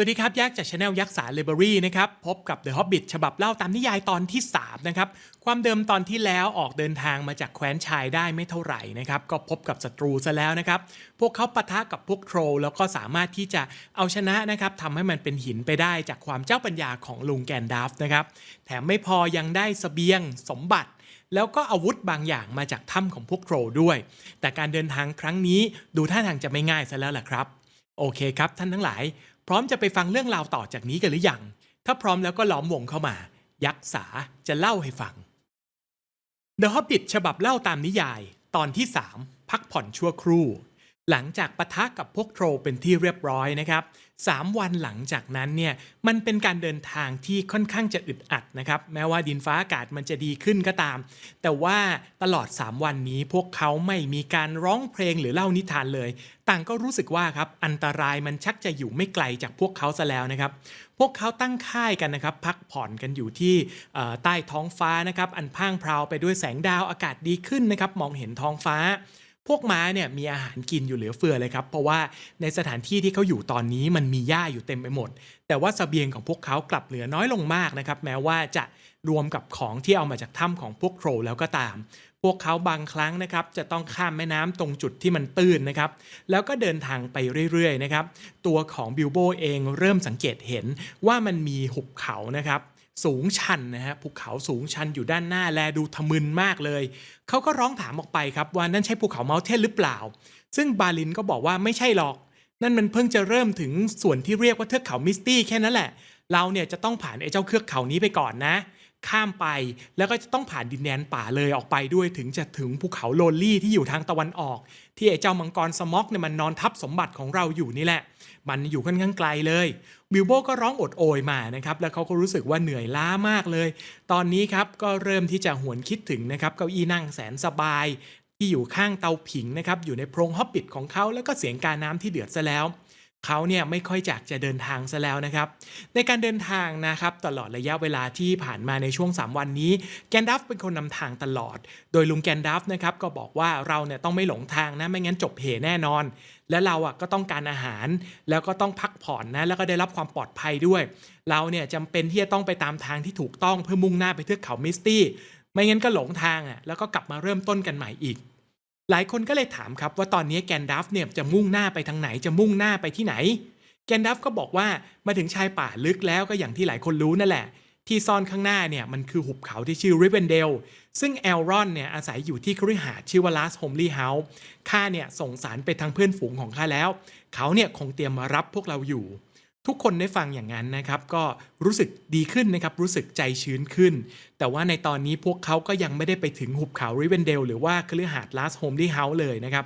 วัสดีครับ ยักษ์จากช anel ยักษ์สารเลเบอรี่นะครับ พบกับ The Hobbit ฉบับเล่าตามนิยายตอนที่ 3 นะครับ ความเดิมตอนที่แล้วออกเดินทางมาจากแคว้นชายได้ไม่เท่าไหร่นะครับ ก็พบกับศัตรูซะแล้วนะครับ พวกเขาปะทะกับพวกโทรลแล้วก็สามารถที่จะเอาชนะนะครับทำให้มันเป็นหินไปได้จากความเจ้าปัญญาของลุงแกนดัฟนะครับ แถมไม่พอยังได้สเสบียงสมบัติแล้วก็อาวุธบางอย่างมาจากถ้ำของพวกโทรลด้วย แต่การเดินทางครั้งนี้ดูท่าทางจะไม่ง่ายซะแล้วล่ะครับ โอเคครับท่านทั้งหลาย พร้อมจะไปฟังเรื่องราวต่อจากนี้กันหรือยัง ถ้าพร้อมแล้วก็ล้อมวงเข้ามา ยักษ์สาจะเล่าให้ฟัง The Hobbit ฉบับเล่าตามนิยาย ตอนที่ 3 พักผ่อนชั่วครู่ หลังจากปะทะกับพวกโทรเป็นที่เรียบร้อยนะครับสามวันหลังจากนั้นเนี่ยมันเป็นการเดินทางที่ค่อนข้างจะอึดอัดนะครับแม้ว่าดินฟ้าอากาศมันจะดีขึ้นก็ตาม แต่ว่าตลอด 3 วันนี้พวกเขาไม่มีการร้องเพลงหรือเล่านิทานเลย ต่างก็รู้สึกว่าครับอันตรายมันชักจะอยู่ไม่ไกลจากพวกเขาซะแล้วนะครับพวกเขาตั้งค่ายกันนะครับพักผ่อนกันอยู่ที่ใต้ท้องฟ้านะครับอันพ่างพราวไปด้วยแสงดาวอากาศดีขึ้นนะครับมองเห็นท้องฟ้า พวกม้าเนี่ยมีอาหารกินอยู่เหลือเฟือเลยครับ เพราะว่าในสถานที่ที่เขาอยู่ตอนนี้มันมีหญ้าอยู่เต็มไปหมด แต่ว่าเสบียงของพวกเขากลับเหลือน้อยลงมากนะครับแม้ว่าจะรวมกับของที่เอามาจากถ้ำของพวกโครแล้วก็ตาม พวกเขาบางครั้งนะครับจะต้องข้ามแม่น้ำตรงจุดที่มันตื้นนะครับแล้วก็เดินทางไปเรื่อยๆนะครับตัวของบิลโบเองเริ่มสังเกตเห็นว่ามันมีหุบเขานะครับ สูงชันนะฮะภูเขาสูงชันอยู่ด้านหน้าแลดูทะมึนมากเลย เขาก็ร้องถามออกไปครับว่านั่นใช่ภูเขาเมาเทนหรือเปล่า ซึ่งบาลินก็บอกว่าไม่ใช่หรอก นั่นมันเพิ่งจะเริ่มถึงส่วนที่เรียกว่าเทือกเขามิสตี้แค่นั้นแหละ เราเนี่ยจะต้องผ่านไอ้เจ้าเทือกเขานี้ไปก่อนนะ ข้ามไปแล้วก็จะต้องผ่านดินแดนป่าเลยออกไปด้วยถึงจะถึงภูเขาโลนลี่ที่อยู่ทางตะวันออก ที่ไอ้เจ้ามังกรสม็อกเนี่ยมันนอนทับสมบัติของเราอยู่นี่แหละ มันอยู่ค่อนข้างไกลเลยบิลโบก็ร้องอดโอยมานะครับแล้วเขาก็รู้สึกว่าเหนื่อยล้ามากเลย ตอนนี้ครับก็เริ่มที่จะหวนคิดถึงนะครับเก้าอี้นั่งแสนสบาย ที่อยู่ข้างเตาผิงนะครับอยู่ในโพรงฮอบบิทของเขาแล้วก็เสียงการน้ำที่เดือดซะแล้ว เขาเนี่ยไม่ค่อยอยากจะเดินทางซะแล้วนะครับ ในการเดินทางนะครับตลอดระยะเวลาที่ผ่านมาในช่วง 3 วันนี้ แกนดัฟเป็นคนนำทางตลอด โดยลุงแกนดัฟนะครับก็บอกว่าเราเนี่ยต้องไม่หลงทางนะไม่งั้นจบเหแน่นอน และเราอะก็ต้องการอาหาร แล้วก็ต้องพักผ่อนนะแล้วก็ได้รับความปลอดภัยด้วย เราเนี่ยจำเป็นที่จะต้องไปตามทางที่ถูกต้องเพื่อมุ่งหน้าไปเทือกเขามิสตี้ไม่งั้นก็หลงทางอะแล้วก็กลับมาเริ่มต้นกันใหม่อีก หลายคนก็เลยถามครับว่าตอนนี้แกนดัฟเนี่ยจะมุ่งหน้าไปทางไหนจะมุ่งหน้าไปที่ไหน แกนดัฟก็บอกว่ามาถึงชายป่าลึกแล้วก็อย่างที่หลายคนรู้นั่นแหละ ที่ซ่อนข้างหน้าเนี่ยมันคือหุบเขาที่ชื่อริเวนเดลซึ่งแอลรอนเนี่ยอาศัยอยู่ที่คฤหาสน์ชื่อว่าลาสโฮมลีเฮาส์ข้าเนี่ยส่งสารไปทางเพื่อนฝูงของข้าแล้ว เขาเนี่ยคงเตรียมมารับพวกเราอยู่ ทุกคนได้ฟังอย่างนั้นนะครับก็รู้สึกดีขึ้นนะครับรู้สึกใจชื้นขึ้น แต่ว่าในตอนนี้พวกเขาก็ยังไม่ได้ไปถึงหุบเขาริเวนเดลหรือว่าคฤหาสน์ลาสโฮมลีเฮาส์เลยนะครับ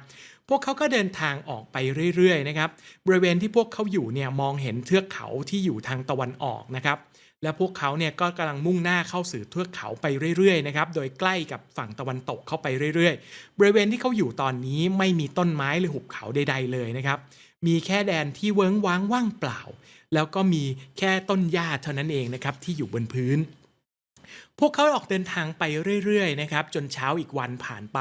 พวกเขาก็เดินทางออกไปเรื่อยๆนะครับบริเวณที่พวกเขาอยู่เนี่ยมองเห็นเทือกเขาที่อยู่ทางตะวันออกนะครับและพวกเขาเนี่ยก็กำลังมุ่งหน้าเข้าสู่เทือกเขาไปเรื่อยๆนะครับ โดยใกล้กับฝั่งตะวันตกเข้าไปเรื่อยๆ บริเวณที่เขาอยู่ตอนนี้ไม่มีต้นไม้หรือหุบเขาใด ๆ เลยนะครับ มีแค่แดนที่เวิ้งว้างว่างเปล่า แล้วก็มีแค่ต้นหญ้าเท่านั้นเองนะครับที่อยู่บนพื้น พวกเขาออกเดินทางไปเรื่อยๆนะครับจนเช้าอีกวันผ่านไป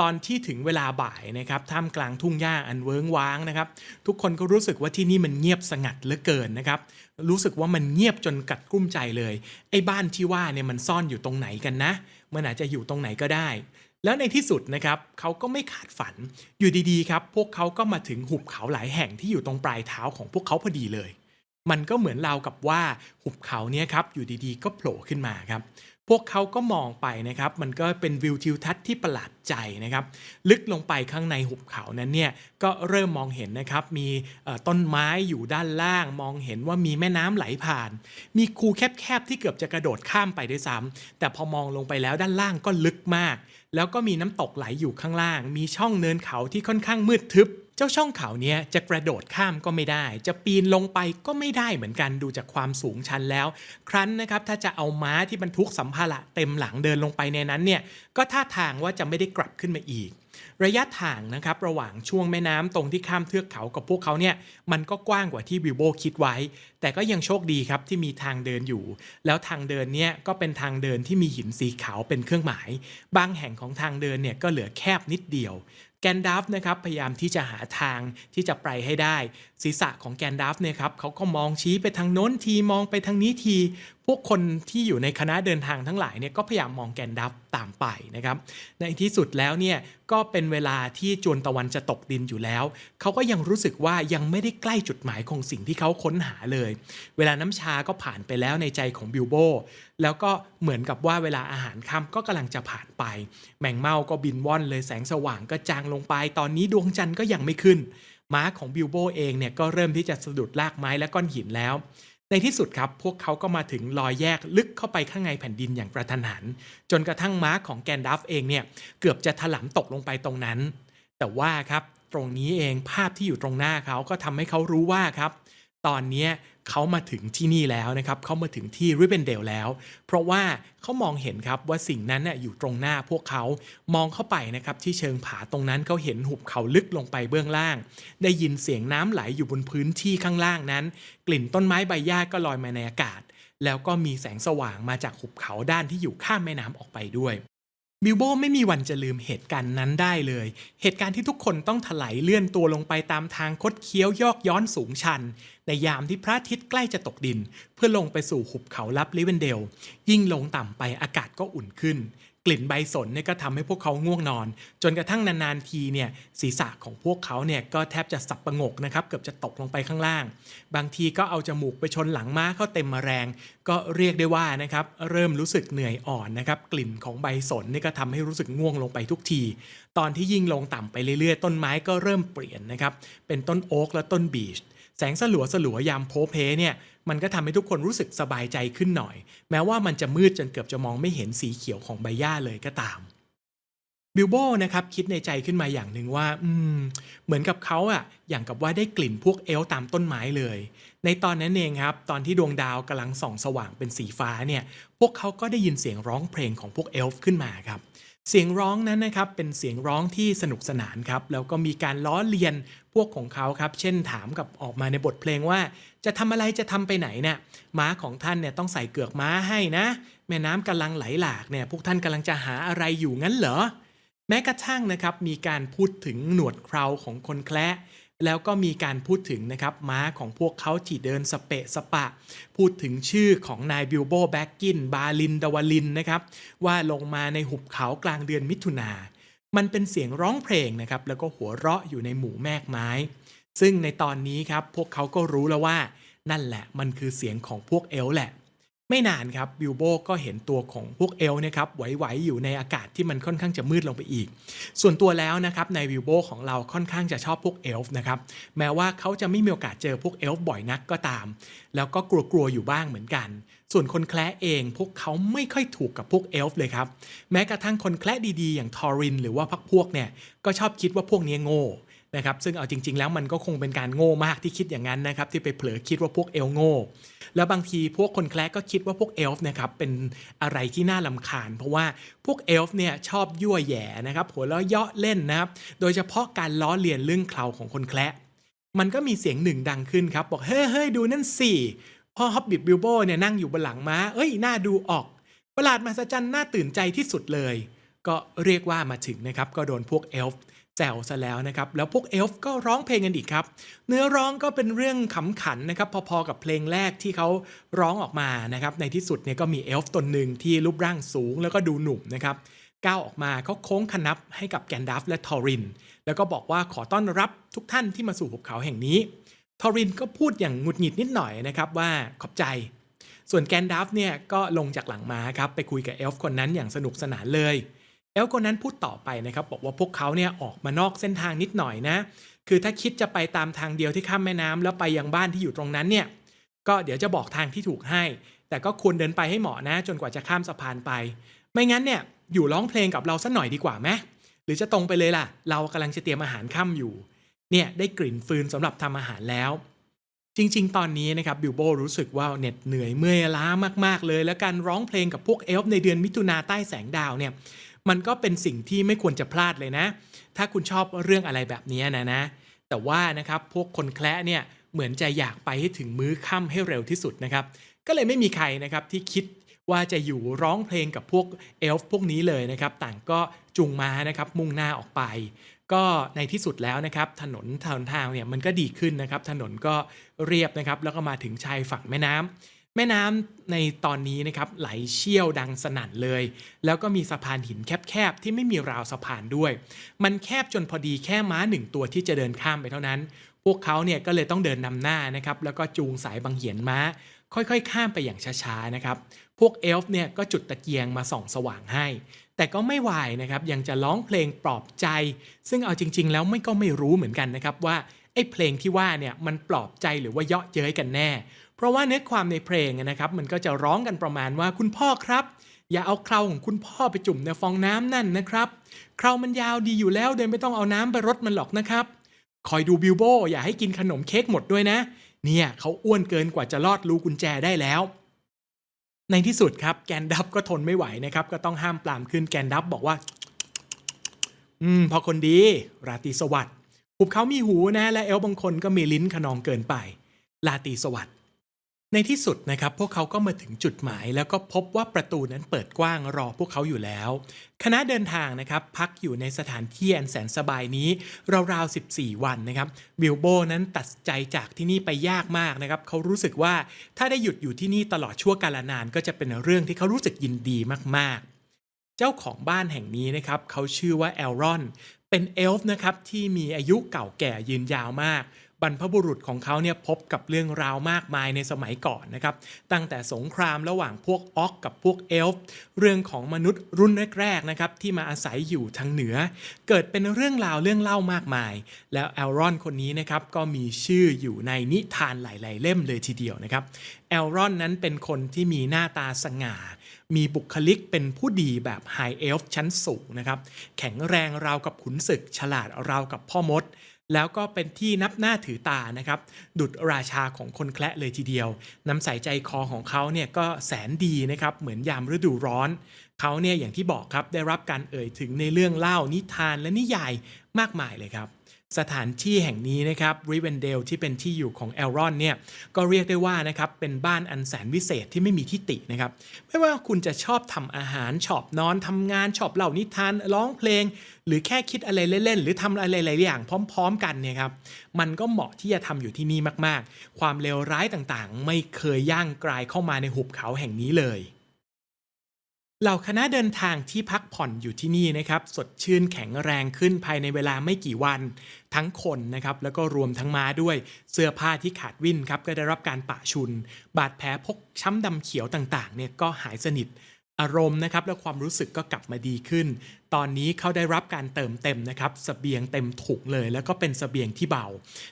ตอนที่ถึงเวลาบ่ายนะครับท่ามกลางทุ่งหญ้าอันเวิ้งว้างนะครับทุกคนก็รู้สึกว่าที่นี่มันเงียบสงัดเหลือเกินนะครับรู้สึกว่ามันเงียบจนกัดกลุ้มใจเลย ไอ้บ้านที่ว่าเนี่ยมันซ่อนอยู่ตรงไหนกันนะ มันอาจจะอยู่ตรงไหนก็ได้ แล้วในที่สุดนะครับเขาก็ไม่คาดฝันอยู่ดีๆครับ พวกเขาก็มาถึงหุบเขาหลายแห่งที่อยู่ตรงปลายเท้าของพวกเขาพอดีเลย มันก็เหมือนราวกับว่าหุบเขาเนี่ยครับอยู่ดีๆ ก็โผล่ขึ้นมาครับ พวกเขาก็มองไปนะครับ มันก็เป็นวิวทิวทัศน์ที่ประหลาดใจนะครับ ลึกลงไปข้างในหุบเขานั้นเนี่ยก็เริ่มมองเห็นนะครับ มีต้นไม้อยู่ด้านล่าง มองเห็นว่ามีแม่น้ำไหลผ่าน มีคูแคบๆที่เกือบจะกระโดดข้ามไปด้วยซ้ำแต่พอมองลงไปแล้วด้านล่างก็ลึกมาก แล้วก็มีน้ำตกไหลอยู่ข้างล่าง มีช่องเนินเขาที่ค่อนข้างมืดทึบ เจ้าช่องเขาเนี้ยจะกระโดดข้ามก็ไม่ได้ จะปีนลงไปก็ไม่ได้เหมือนกันดูจากความสูงชันแล้ว ครั้นนะครับถ้าจะเอาม้าที่บรรทุกสัมภาระเต็มหลังเดินลงไปในนั้นเนี่ยก็ท่าทางว่าจะไม่ได้กลับขึ้นมาอีก ระยะทางนะครับระหว่างช่วงแม่น้ำตรงที่ข้ามเทือกเขากับพวกเขาเนี่ยมันก็กว้างกว่าที่บิลโบคิดไว้ แต่ก็ยังโชคดีครับที่มีทางเดินอยู่ แล้วทางเดินเนี่ยก็เป็นทางเดินที่มีหินสีขาวเป็นเครื่องหมาย บางแห่งของทางเดินเนี่ยก็เหลือแคบนิดเดียว แกนดัฟนะครับพยายามที่จะหาทางที่จะไปให้ได้ศีรษะของแกนดัฟเนี่ยครับเขาก็มองชี้ไปทางโน้นทีมองไปทางนี้ที พวกคนที่อยู่ในคณะเดินทางทั้งหลายเนี่ยก็พยายามมองแกนดัฟตามไปนะครับ ในที่สุดแล้วเนี่ยก็เป็นเวลาที่จวนตะวันจะตกดินอยู่แล้ว เขาก็ยังรู้สึกว่ายังไม่ได้ใกล้จุดหมายของสิ่งที่เขาค้นหาเลย เวลาน้ำชาก็ผ่านไปแล้วในใจของบิลโบแล้วก็เหมือนกับว่าเวลาอาหารค่ำก็กำลังจะผ่านไป แมงเม่าก็บินว่อนเลยแสงสว่างก็จางลงไป ตอนนี้ดวงจันทร์ก็ยังไม่ขึ้น ม้าของบิลโบเองเนี่ยก็เริ่มที่จะสะดุดลากไม้และก้อนหินแล้ว ในที่สุดครับพวกเขาก็มาถึงรอยแยกลึกเข้าไปข้างในแผ่นดินอย่างกระทันหัน จนกระทั่งม้าของแกนดัฟเองเนี่ยเกือบจะถลำตกลงไปตรงนั้น แต่ว่าครับตรงนี้เองภาพที่อยู่ตรงหน้าเขาก็ทำให้เขารู้ว่าครับ ตอนนี้เขามาถึงที่นี่แล้วนะครับเขามาถึงที่ริบเบนเดลแล้ว เพราะว่าเขามองเห็นครับว่าสิ่งนั้นน่ะอยู่ตรงหน้าพวกเขามองเข้าไปนะครับที่เชิงผาตรงนั้นเขาเห็นหุบเขาลึกลงไปเบื้องล่าง ได้ยินเสียงน้ำไหลอยู่บนพื้นที่ข้างล่างนั้น กลิ่นต้นไม้ใบหญ้าก็ลอยมาในอากาศ แล้วก็มีแสงสว่างมาจากหุบเขาด้านที่อยู่ข้ามแม่น้ำออกไปด้วยบิลโบไม่มีวันจะลืมเหตุการณ์นั้นได้เลย เหตุการณ์ที่ทุกคนต้องถลายเลื่อนตัวลงไปตามทางคดเคี้ยวยอกย้อนสูงชัน ในยามที่พระอาทิตย์ใกล้จะตกดิน เพื่อลงไปสู่หุบเขาลับลิเวนเดล ยิ่งลงต่ำไปอากาศก็อุ่นขึ้น กลิ่นใบสนเนี่ยก็ทำให้พวกเขาง่วงนอน จนกระทั่งนานๆทีเนี่ยศีรษะของพวกเขาเนี่ยก็แทบจะสับประงกนะครับเกือบจะตกลงไปข้างล่าง บางทีก็เอาจมูกไปชนหลังม้าเข้าเต็มมาแรง ก็เรียกได้ว่านะครับเริ่มรู้สึกเหนื่อยอ่อนนะครับกลิ่นของใบสนนี่ก็ทำให้รู้สึกง่วงลงไปทุกที ตอนที่ยิ่งลงต่ำไปเรื่อยๆ ต้นไม้ก็เริ่มเปลี่ยนนะครับเป็นต้นโอ๊กและต้นบีช แสงสลัวสลัวยามโพเพเนี่ยมันก็ทำให้ทุกคนรู้สึกสบายใจขึ้นหน่อย แม้ว่ามันจะมืดจนเกือบจะมองไม่เห็นสีเขียวของใบหญ้าเลยก็ตามบิลโบนะครับคิดในใจขึ้นมาอย่างหนึ่งว่าอืมเหมือนกับเขาอะอย่างกับว่าได้กลิ่นพวกเอลฟ์ตามต้นไม้เลย ในตอนนั้นเองครับ ตอนที่ดวงดาวกำลังส่องสว่างเป็นสีฟ้าเนี่ย พวกเขาก็ได้ยินเสียงร้องเพลงของพวกเอลฟ์ขึ้นมาครับ เสียงร้องนั้นนะครับเป็นเสียงร้องที่สนุกสนานครับแล้วก็มีการล้อเลียนพวกของเขาครับ เช่นถามกับออกมาในบทเพลงว่า จะทำอะไรจะทำไปไหนเนี่ยม้าของท่านเนี่ยต้องใส่เกือกม้าให้นะ แม่น้ำกำลังไหลหลากเนี่ยพวกท่านกำลังจะหาอะไรอยู่งั้นเหรอแม้กระทั่งนะครับมีการพูดถึงหนวดเคราของคนแคระ แล้วก็มีการพูดถึงนะครับม้าของพวกเขาที่เดินสเปะสปะ พูดถึงชื่อของนายบิลโบแบ็กกิน บาลินดาวลินนะครับว่าลงมาในหุบเขากลางเดือนมิถุนา มันเป็นเสียงร้องเพลงนะครับแล้วก็หัวเราะอยู่ในหมู่แมกไม้ ซึ่งในตอนนี้ครับพวกเขาก็รู้แล้วว่า นั่นแหละมันคือเสียงของพวกเอลแหละ ไม่นานครับบิลโบก็เห็นตัวของพวกเอล์นะครับไหวๆอยู่ในอากาศที่มันค่อนข้างจะมืดลงไปอีก ส่วนตัวแล้วนะครับในบิลโบของเราค่อนข้างจะชอบพวกเอลฟ์นะครับแม้ว่าเขาจะไม่มีโอกาสเจอพวกเอลฟ์บ่อยนักก็ตาม แล้วก็กลัวๆอยู่บ้างเหมือนกัน ส่วนคนแคละเองพวกเขาไม่ค่อยถูกกับพวกเอลฟ์เลยครับแม้กระทั่งคนแคละดีๆ อย่างทอรินหรือว่าพักพวกเนี่ยก็ชอบคิดว่าพวกนี้โง่ นะครับซึ่งเอาจริง ๆ แล้วมันก็คงเป็นการโง่มากที่คิดอย่างนั้นนะครับที่ไปเผลอคิดว่าพวกเอลโง่แล้วบางทีพวกคนแคลกก็คิดว่าพวกเอลฟ์นะครับเป็นอะไรที่น่าลำคาญ เพราะว่าพวกเอลฟ์เนี่ยชอบยั่วแย่นะครับหัวเราะเยาะเล่นนะครับโดยเฉพาะการล้อเลียนเรื่องเคราของคนแคลมันก็มีเสียงหนึ่งดังขึ้นครับบอกเฮ้ยเฮ้ยดูนั่นสิพ่อฮอบบิทบิลโบเนี่ยนั่งอยู่บนหลังม้าเอ้ยน่าดูออกประหลาดมหัศจรรย์น่าตื่นใจที่สุดเลย ก็เรียกว่ามาถึงนะครับก็โดนพวกเอลฟ์ แซวซะแล้วนะครับ แล้วพวกเอลฟ์ก็ร้องเพลงกันอีกครับ เนื้อร้องก็เป็นเรื่องขำขันนะครับ พอๆกับเพลงแรกที่เขาร้องออกมานะครับ ในที่สุดเนี่ยก็มีเอลฟ์ตนหนึ่งที่รูปร่างสูงแล้วก็ดูหนุ่มนะครับก้าวออกมาเขาโค้งคนับให้กับแกนดัฟและทอริน แล้วก็บอกว่าขอต้อนรับทุกท่านที่มาสู่หุบเขาแห่งนี้ ทอรินก็พูดอย่างหงุดหงิดนิดหน่อยนะครับว่าขอบใจ ส่วนแกนดัฟเนี่ยก็ลงจากหลังม้าครับไปคุยกับเอลฟ์คนนั้นอย่างสนุกสนานเลย เอลฟ์คนนั้นพูดต่อไปนะครับบอกว่าพวกเขาเนี่ยออกมานอกเส้นทางนิดหน่อยนะ คือถ้าคิดจะไปตามทางเดียวที่ข้ามแม่น้ำแล้วไปยังบ้านที่อยู่ตรงนั้นเนี่ยก็เดี๋ยวจะบอกทางที่ถูกให้ แต่ก็ควรเดินไปให้เหมาะนะ จนกว่าจะข้ามสะพานไป ไม่งั้นเนี่ยอยู่ร้องเพลงกับเราสักหน่อยดีกว่าไหมหรือจะตรงไปเลยล่ะ เรากำลังจะเตรียมอาหารค่ำอยู่ เนี่ยได้กลิ่นฟืนสำหรับทำอาหารแล้ว จริง ๆ ตอนนี้นะครับบิลโบรู้สึกว่าเหน็ดเหนื่อยเมื่อยล้ามากๆเลย และการร้องเพลงกับพวกเอลฟ์ในเดือนมิถุนาใต้แสงดาวเนี่ย มันก็เป็นสิ่งที่ไม่ควรจะพลาดเลยนะ ถ้าคุณชอบเรื่องอะไรแบบนี้นะนะ แต่ว่านะครับพวกคนแคละเนี่ยเหมือนจะอยากไปให้ถึงมื้อค่ำให้เร็วที่สุดนะครับ ก็เลยไม่มีใครนะครับที่คิดว่าจะอยู่ร้องเพลงกับพวกเอลฟ์พวกนี้เลยนะครับ ต่างก็จูงม้านะครับมุ่งหน้าออกไป ก็ในที่สุดแล้วนะครับถนนทางทางเนี่ยมันก็ดีขึ้นนะครับ ถนนก็เรียบนะครับแล้วก็มาถึงชายฝั่งแม่น้ำ แม่น้ำในตอนนี้นะครับไหลเชี่ยวดังสนั่นเลย แล้วก็มีสะพานหินแคบๆที่ไม่มีราวสะพานด้วย มันแคบจนพอดีแค่ม้าหนึ่งตัวที่จะเดินข้ามไปเท่านั้น พวกเขาเนี่ยก็เลยต้องเดินนำหน้านะครับแล้วก็จูงสายบังเหียนม้า ค่อยๆ ข้ามไปอย่างช้าๆนะครับพวกเอลฟ์เนี่ยก็จุดตะเกียงมาส่องสว่างให้ แต่ก็ไม่วายนะครับยังจะร้องเพลงปลอบใจ ซึ่งเอาจริง ๆ แล้วไม่ก็ไม่รู้เหมือนกันนะครับว่าไอ้เพลงที่ว่าเนี่ยมันปลอบใจหรือว่าเยาะเย้ยกันแน่ เพราะว่าเนื้อความในเพลงนะครับ มันก็จะร้องกันประมาณว่าคุณพ่อครับ อย่าเอาเคราของคุณพ่อไปจุ่มในฟองน้ำนั่นนะครับเครามันยาวดีอยู่แล้วโดยไม่ต้องเอาน้ำไปรดมันหรอกนะครับ คอยดูบิลโบอย่าให้กินขนมเค้กหมดด้วยนะ เนี่ยเขาอ้วนเกินกว่าจะลอดรูกุญแจได้แล้วในที่สุดครับแกนดับก็ทนไม่ไหวนะครับ ก็ต้องห้ามปรามขึ้นแกนดับบอกว่า อืม พอคนดี ราตรีสวัสดิ์หุบเขามีหูนะ และเอลบางคนก็มีลิ้นขนองเกินไป ราตรีสวัสดิ์ ในที่สุดนะครับพวกเขาก็มาถึงจุดหมาย แล้วก็พบว่าประตูนั้นเปิดกว้างรอพวกเขาอยู่แล้ว คณะเดินทางนะครับพักอยู่ในสถานที่อันแสนสบายนี้ราวๆ14 วันนะครับบิลโบนั้นตัดใจจากที่นี่ไปยากมากนะครับเขารู้สึกว่าถ้าได้หยุดอยู่ที่นี่ตลอดชั่วกาลนาน ก็จะเป็นเรื่องที่เขารู้สึกยินดีมากๆ เจ้าของบ้านแห่งนี้นะครับเขาชื่อว่าแอลรอน เป็นเอลฟ์นะครับที่มีอายุเก่าแก่ยืนยาวมาก บรรพบุรุษของเขาเนี่ยพบกับเรื่องราวมากมายในสมัยก่อนนะครับ ตั้งแต่สงครามระหว่างพวกออกกับพวกเอลฟ์เรื่องของมนุษย์รุ่นแรกๆนะครับที่มาอาศัยอยู่ทางเหนือ เกิดเป็นเรื่องราวเรื่องเล่ามากมาย แล้วแอลรอนคนนี้นะครับก็มีชื่ออยู่ในนิทานหลาย ๆ เล่มเลยทีเดียวนะครับแอลรอนนั้นเป็นคนที่มีหน้าตาสง่า มีบุคลิกเป็นผู้ดีแบบไฮเอลฟ์ชั้นสูงนะครับ แข็งแรงราวกับขุนศึก ฉลาดราวกับพ่อมด แล้วก็เป็นที่นับหน้าถือตานะครับ ดุดราชาของคนแคละเลยทีเดียว น้ำใสใจคอของเขาเนี่ยก็แสนดีนะครับ เหมือนยามฤดูร้อน เขาเนี่ยอย่างที่บอกครับได้รับการเอ่ยถึงในเรื่องเล่านิทานและนิยายมากมายเลยครับ สถานที่แห่งนี้นะครับริเวนเดลที่เป็นที่อยู่ของแอลรอนเนี่ยก็เรียกได้ว่านะครับเป็นบ้านอันแสนวิเศษที่ไม่มีที่ตินะครับไม่ว่าคุณจะชอบทำอาหารชอบนอนทำงานชอบเล่านิทานร้องเพลง หรือแค่คิดอะไรเล่นๆ หรือทำอะไรหลายๆอย่างพร้อม ๆ กันเนี่ยครับมันก็เหมาะที่จะทำอยู่ที่นี่มากๆ ความเลวร้ายต่างๆ ไม่เคยย่างกลายเข้ามาในหุบเขาแห่งนี้เลย เหล่าคณะเดินทางที่พักผ่อนอยู่ที่นี่นะครับ สดชื่นแข็งแรงขึ้นภายในเวลาไม่กี่วัน ทั้งคนนะครับแล้วก็รวมทั้งม้าด้วย เสื้อผ้าที่ขาดวิ่นครับก็ได้รับการปะชุน บาดแผลพกช้ำดำเขียวต่างๆเนี่ยก็หายสนิท อารมณ์นะครับและความรู้สึกก็กลับมาดีขึ้น ตอนนี้เขาได้รับการเติมเต็มนะครับสเสบียงเต็มถุงเลย แล้วก็เป็นสเสบียงที่เบา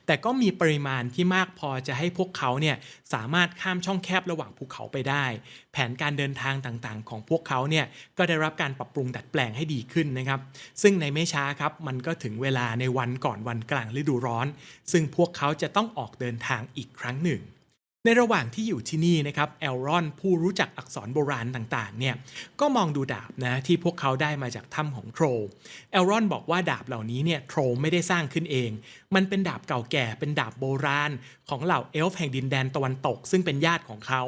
แต่ก็มีปริมาณที่มากพอจะให้พวกเขาเนี่ยสามารถข้ามช่องแคบระหว่างภูเขาไปได้ แผนการเดินทางต่างๆ ของพวกเขาเนี่ยก็ได้รับการปรับปรุงดัดแปลงให้ดีขึ้นนะครับ ซึ่งในไม่ช้าครับมันก็ถึงเวลาในวันก่อนวันกลางฤดูร้อน ซึ่งพวกเขาจะต้องออกเดินทางอีกครั้งหนึ่ง ในระหว่างที่อยู่ที่นี่นะครับแอลรอนผู้รู้จักอักษรโบราณต่างๆเนี่ยก็มองดูดาบนะที่พวกเขาได้มาจากถ้ำของโทรแอลรอนบอกว่าดาบเหล่านี้เนี่ยโทรไม่ได้สร้างขึ้นเอง มันเป็นดาบเก่าแก่เป็นดาบโบราณ ของเหล่าเอลฟ์แห่งดินแดนตะวันตก ซึ่งเป็นญาติของเขา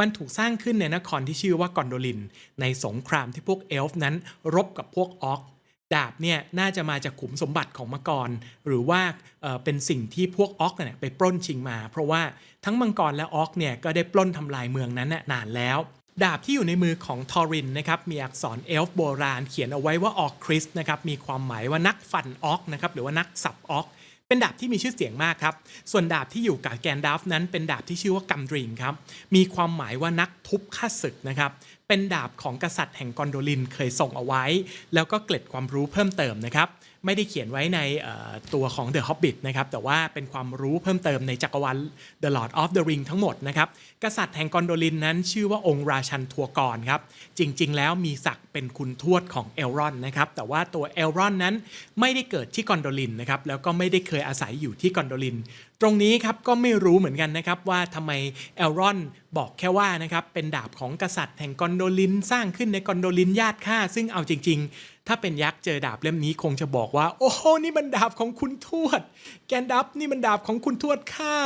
มันถูกสร้างขึ้นในนครที่ชื่อว่ากอนโดลิน ในสงครามที่พวกเอลฟ์นั้นรบกับพวกออก ดาบเนี่ยน่าจะมาจากขุมสมบัติของมังกร หรือว่าเป็นสิ่งที่พวกออกเนี่ยไปปล้นชิงมา เพราะว่าทั้งมังกรและออกเนี่ยก็ได้ปล้นทำลายเมืองนั้นน่ะนานแล้ว ดาบที่อยู่ในมือของทอรินนะครับมีอักษรเอลฟ์โบราณ เขียนเอาไว้ว่าออกคริสนะครับมีความหมายว่านักฟันออกนะครับหรือว่านักสับออกเป็นดาบที่มีชื่อเสียงมากครับ ส่วนดาบที่อยู่กับแกนดัฟนั้นเป็นดาบที่ชื่อว่ากัมดริงครับ มีความหมายว่านักทุบฆ่าศึกนะครับ เป็นดาบของกษัตริย์แห่งกอนโดลินเคยส่งเอาไว้ แล้วก็เกล็ดความรู้เพิ่มเติมนะครับ ไม่ได้เขียนไว้ในตัวของ The Hobbit นะครับแต่ว่าเป็นความรู้เพิ่มเติมในจักรวาล The Lord of the Ring ทั้งหมดนะครับกษัตริย์แห่งกอนโดลินนั้นชื่อว่าองค์ราชันทัวกรครับจริง ๆ แล้วมีศักดิ์เป็นคุณทวดของเอลรอนนะครับแต่ว่าตัวเอลรอนนั้นไม่ได้เกิดที่กอนโดลินนะครับแล้วก็ไม่ได้เคยอาศัยอยู่ที่กอนโดลิน ตรงนี้ครับก็ไม่รู้เหมือนกันนะครับว่าทำไมเอลรอนบอกแค่ว่านะครับเป็นดาบของกษัตริย์แห่งกอนโดลิน สร้างขึ้นในกอนโดลินญาติข้าซึ่งเอาจริง ๆ ถ้าเป็นยักษ์เจอดาบเล่มนี้คงจะบอกว่า โอ้โหนี่มันดาบของคุณทวด แกนดับนี่มันดาบของคุณทวดข้า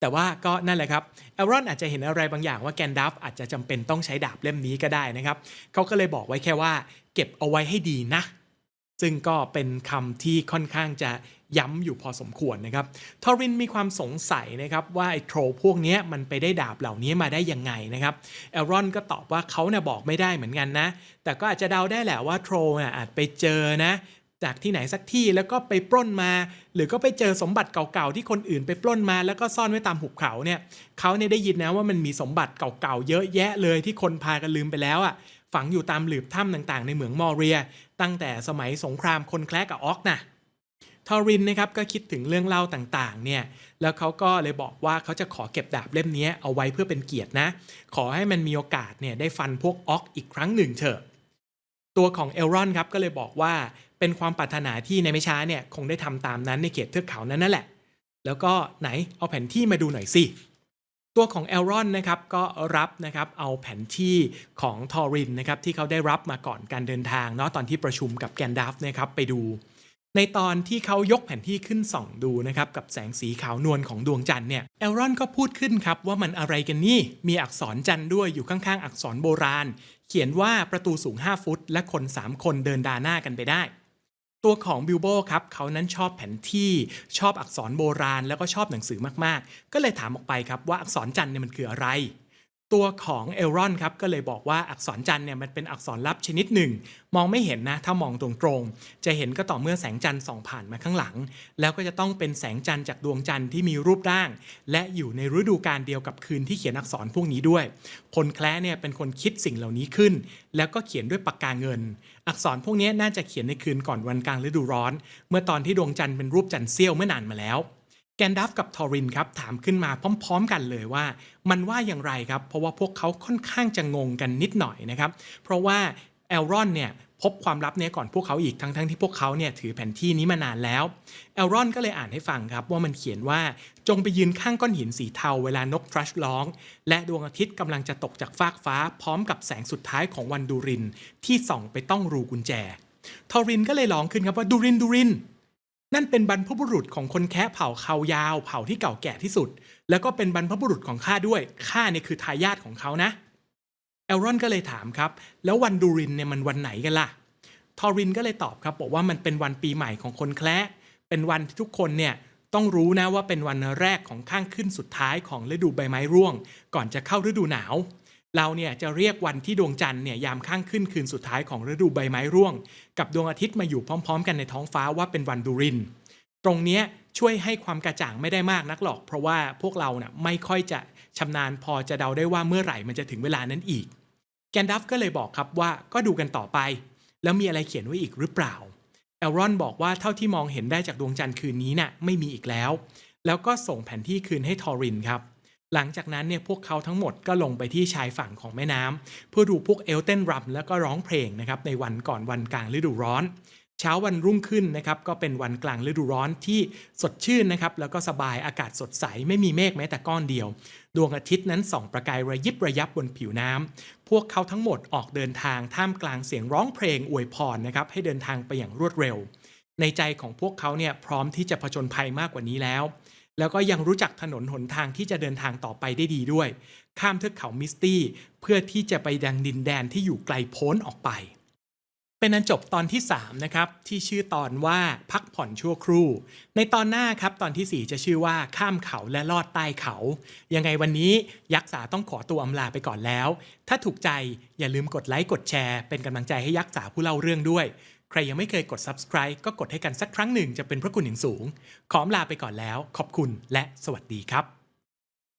แต่ว่าก็นั่นแหละครับเอลรอนอาจจะเห็นอะไรบางอย่างว่าแกนดัฟอาจจะจำเป็นต้องใช้ดาบเล่มนี้ก็ได้นะครับเขาก็เลยบอกไว้แค่ว่า เก็บเอาไว้ให้ดีนะ ซึ่งก็เป็นคำที่ค่อนข้างจะย้ำอยู่พอสมควรนะครับ ทอรินมีความสงสัยนะครับว่าไอ้โทรพวกนี้มันไปได้ดาบเหล่านี้มาได้ยังไงนะครับเอลรอนก็ตอบว่าเขาเนี่ยบอกไม่ได้เหมือนกันนะ แต่ก็อาจจะเดาได้แหละว่าโทรน่ะอาจไปเจอนะจากที่ไหนสักที่แล้วก็ไปปล้นมา หรือก็ไปเจอสมบัติเก่าๆที่คนอื่นไปปล้นมา แล้วก็ซ่อนไว้ตามหุบเขาเนี่ยเขาเนี่ยได้ยินนะว่ามันมีสมบัติเก่าๆเยอะแยะเลยที่คนพากันลืมไปแล้วอะ ฝังอยู่ตามหลืบถ้ำต่างๆ ในเหมืองมอร์เรีย ตั้งแต่สมัยสงครามคนแคลกกับออกนะทอรินนะครับก็คิดถึงเรื่องเล่าต่างๆเนี่ยแล้วเขาก็เลยบอกว่าเขาจะขอเก็บดาบเล่มนี้เอาไว้เพื่อเป็นเกียรตินะ ขอให้มันมีโอกาสเนี่ยได้ฟันพวกออกอีกครั้งหนึ่งเถอะ ตัวของเอลรอนครับก็เลยบอกว่าเป็นความปรารถนาที่ในไม่ช้าเนี่ยคงได้ทำตามนั้นในเขตเทือกเขานั้นนั่นแหละ แล้วก็ไหนเอาแผนที่มาดูหน่อยสิ ตัวของเอลรอนนะครับก็รับนะครับเอาแผนที่ของทอรินนะครับที่เขาได้รับมาก่อนการเดินทางเนาะตอนที่ประชุมกับแกนดัฟนะครับไปดู ในตอนที่เขายกแผนที่ขึ้นส่องดูนะครับกับแสงสีขาวนวลของดวงจันทร์เนี่ยเอลรอนก็พูดขึ้นครับว่ามันอะไรกันนี่มีอักษรจันทร์ด้วยอยู่ข้างๆ อักษรโบราณ เขียนว่าประตูสูง 5 ฟุต และคน 3 คนเดินดาหน้ากันไปได้ ตัวของบิลโบครับเขานั้นชอบแผนที่ชอบอักษรโบราณ แล้วก็ชอบหนังสือมากๆ ก็เลยถามออกไปครับว่าอักษรจันเนี่ยมันคืออะไร ตัวของเอลรอนครับก็เลยบอกว่าอักษรจันทร์เนี่ยมันเป็นอักษรลับชนิดหนึ่ง มองไม่เห็นนะถ้ามองตรงๆ จะเห็นก็ต่อเมื่อแสงจันทร์ส่องผ่านมาข้างหลัง แล้วก็จะต้องเป็นแสงจันทร์จากดวงจันทร์ที่มีรูปร่าง และอยู่ในฤดูกาลเดียวกับคืนที่เขียนอักษรพวกนี้ด้วย คนแคล้เนี่ยเป็นคนคิดสิ่งเหล่านี้ขึ้น แล้วก็เขียนด้วยปากกาเงิน อักษรพวกนี้น่าจะเขียนในคืนก่อนวันกลางฤดูร้อน เมื่อตอนที่ดวงจันทร์เป็นรูปจันทร์เสี้ยวเมื่อนานมาแล้ว แกนดัฟกับทอรินครับถามขึ้นมาพร้อม ๆ กันเลยว่า มันว่าอย่างไรครับ เพราะว่าพวกเขาค่อนข้างจะงงกันนิดหน่อยนะครับ เพราะว่าเอลรอนเนี่ยพบความลับเนี้ก่อนพวกเขาอีกทั้งๆที่พวกเขาเนี่ยถือแผนที่นี้มานานแล้วเอลรอนก็เลยอ่านให้ฟังครับว่ามันเขียนว่าจงไปยืนข้างก้อนหินสีเทาเวลานกทรัชร้อง และดวงอาทิตย์กำลังจะตกจากฟากฟ้า พร้อมกับแสงสุดท้ายของวันดูริน ที่ส่องไปต้องรูกุญแจทอรินก็เลยร้องขึ้นครับว่าดูรินดูริน นั่นเป็นบรรพบุรุษของคนแคะเผ่าเขายาว เผ่าที่เก่าแก่ที่สุด แล้วก็เป็นบรรพบุรุษของข้าด้วยข้าเนี่ยคือทายาทของเขานะเอลรอนก็เลยถามครับ แล้ววันดูรินเนี่ยมันวันไหนกันล่ะทอรินก็เลยตอบครับบอกว่ามันเป็นวันปีใหม่ของคนแคละเป็นวันที่ทุกคนเนี่ยต้องรู้นะว่าเป็นวันแรกของข้างขึ้นสุดท้ายของฤดูใบไม้ร่วง ก่อนจะเข้าฤดูหนาว เราเนี่ยจะเรียกวันที่ดวงจันทร์เนี่ยยามข้างขึ้นคืนสุดท้ายของฤดูใบไม้ร่วง กับดวงอาทิตย์มาอยู่พร้อม ๆ กันในท้องฟ้าว่าเป็นวันดูริน ตรงเนี้ยช่วยให้ความกระจ่างไม่ได้มากนักหรอก เพราะว่าพวกเราเน่ะไม่ค่อยจะชำนาญพอจะเดาได้ว่าเมื่อไหร่มันจะถึงเวลานั้นอีก แกนดัฟก็เลยบอกครับว่าก็ดูกันต่อไป แล้วมีอะไรเขียนไว้อีกหรือเปล่าเอลรอนบอกว่าเท่าที่มองเห็นได้จากดวงจันทร์คืนนี้น่ะไม่มีอีกแล้ว แล้วก็ส่งแผนที่คืนให้ทอรินครับ หลังจากนั้นเนี่ยพวกเขาทั้งหมดก็ลงไปที่ชายฝั่งของแม่น้ำเพื่อดูพวกเอลเต้นรำแล้วก็ร้องเพลงนะครับในวันก่อนวันกลางฤดูร้อน เช้าวันรุ่งขึ้นนะครับก็เป็นวันกลางฤดูร้อนที่สดชื่นนะครับแล้วก็สบายอากาศสดใสไม่มีเมฆแม้แต่ก้อนเดียว ดวงอาทิตย์นั้นส่องประกายระยิบระยับบนผิวน้ำพวกเขาทั้งหมดออกเดินทางท่ามกลางเสียงร้องเพลงอวยพรนะครับให้เดินทางไปอย่างรวดเร็ว ในใจของพวกเขาเนี่ยพร้อมที่จะผจญภัยมากกว่านี้แล้ว แล้วก็ยังรู้จักถนนหนทางที่จะเดินทางต่อไปได้ดีด้วย ข้ามเทือกเขามิสตี้ เพื่อที่จะไปดังดินแดนที่อยู่ไกลโพ้นออกไป เป็นอันจบตอนที่ 3 นะครับ ที่ชื่อตอนว่าพักผ่อนชั่วครู่ ในตอนหน้าครับตอนทีสี่ 4 จะชื่อว่าข้ามเขาและลอดใต้เขา ยังไงวันนี้ยักษ์สาต้องขอตัวอำลาไปก่อนแล้ว ถ้าถูกใจอย่าลืมกดไลค์กดแชร์ เป็นกำลังใจให้ยักษ์สาผู้เล่าเรื่องด้วย ใครยังไม่เคยกด subscribe ก็กดให้กันสักครั้งหนึ่งจะเป็นพระคุณอย่างสูง ขอมลาไปก่อนแล้ว ขอบคุณและสวัสดีครับ